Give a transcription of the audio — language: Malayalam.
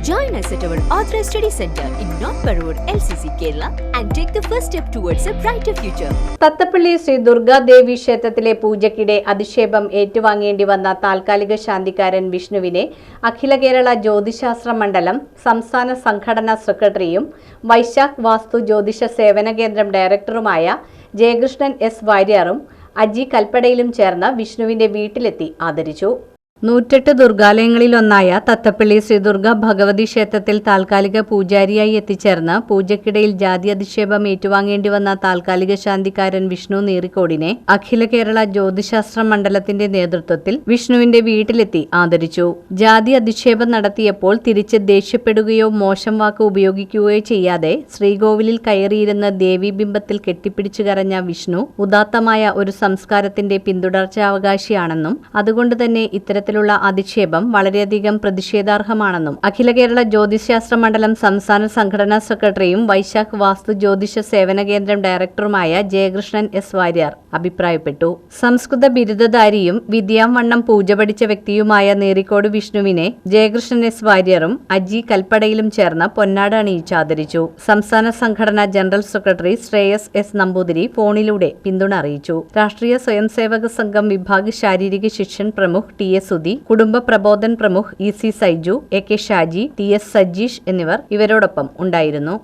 Join us at our Authorized Study Center in North Parur, LCC, Kerala, and take the first step towards a brighter future. Thathappally Shri Durgadevi ക്ഷേത്രത്തിലെ പൂജയ്ക്കിടെ അധിക്ഷേപം ഏറ്റുവാങ്ങേണ്ടി വന്ന താൽക്കാലിക ശാന്തിക്കാരൻ വിഷ്ണുവിനെ അഖില കേരള ജ്യോതിശാസ്ത്ര മണ്ഡലം സംസ്ഥാന സംഘടനാ സെക്രട്ടറിയും വൈശാഖ് വാസ്തു ജ്യോതിഷ സേവന കേന്ദ്രം ഡയറക്ടറുമായ ജയകൃഷ്ണൻ എസ് വാര്യാറും അജി കൽപ്പടയിലും ചേർന്ന് വിഷ്ണുവിന്റെ വീട്ടിലെത്തി ആദരിച്ചു നൂറ്റെട്ട് ദുർഗാലയങ്ങളിലൊന്നായ തത്തപ്പള്ളി ശ്രീ ദുർഗ ഭഗവതി ക്ഷേത്രത്തിൽ താൽക്കാലിക പൂജാരിയായി എത്തിച്ചേർന്ന് പൂജയ്ക്കിടയിൽ ജാതി അധിക്ഷേപം ഏറ്റുവാങ്ങേണ്ടി വന്ന താൽക്കാലിക ശാന്തിക്കാരൻ വിഷ്ണു നീറിക്കോടിനെ അഖില കേരള ജ്യോതിശാസ്ത്ര മണ്ഡലത്തിന്റെ നേതൃത്വത്തിൽ വിഷ്ണുവിന്റെ വീട്ടിലെത്തി ആദരിച്ചു. ജാതി അധിക്ഷേപം നടത്തിയപ്പോൾ തിരിച്ച് ദേഷ്യപ്പെടുകയോ മോശം വാക്ക് ഉപയോഗിക്കുകയോ ചെയ്യാതെ ശ്രീകോവിലിൽ കയറിയിരുന്ന ദേവീബിംബത്തിൽ കെട്ടിപ്പിടിച്ചു കരഞ്ഞ വിഷ്ണു ഉദാത്തമായ ഒരു സംസ്കാരത്തിന്റെ പിന്തുടർച്ചാവകാശിയാണെന്നും അതുകൊണ്ട് തന്നെ ഇത്തരത്തിലുള്ള അധിക്ഷേപം വളരെയധികം പ്രതിഷേധാർഹമാണെന്നും അഖില കേരള ജ്യോതിശാസ്ത്ര മണ്ഡലം സംസ്ഥാന സംഘടനാ സെക്രട്ടറിയും വൈശാഖ് വാസ്തു ജ്യോതിഷ സേവന കേന്ദ്രം ഡയറക്ടറുമായ ജയകൃഷ്ണൻ എസ് വാര്യർ അഭിപ്രായപ്പെട്ടു. സംസ്കൃത ബിരുദധാരിയും വിദ്യാവണ്ണം പൂജ പഠിച്ച വ്യക്തിയുമായ നേരിക്കോട് വിഷ്ണുവിനെ ജയകൃഷ്ണൻ എസ് വാര്യറും അജി കൽപ്പടയിലും ചേർന്ന് പൊന്നാട് അണിയിച്ച് ആദരിച്ചു. സംസ്ഥാന സംഘടനാ general secretary Shreyas S Namboothiri ഫോണിലൂടെ പിന്തുണ അറിയിച്ചു. രാഷ്ട്രീയ സ്വയംസേവക സംഘം വിഭാഗ് ശാരീരിക ശിക്ഷൻ പ്രമുഖ് ടി എസ് സുധി കുടുംബ പ്രബോധൻ പ്രമുഖ് E C Saiju A K Shaji T S Sajeesh എന്നിവർ ഇവരോടൊപ്പം ഉണ്ടായിരുന്നു.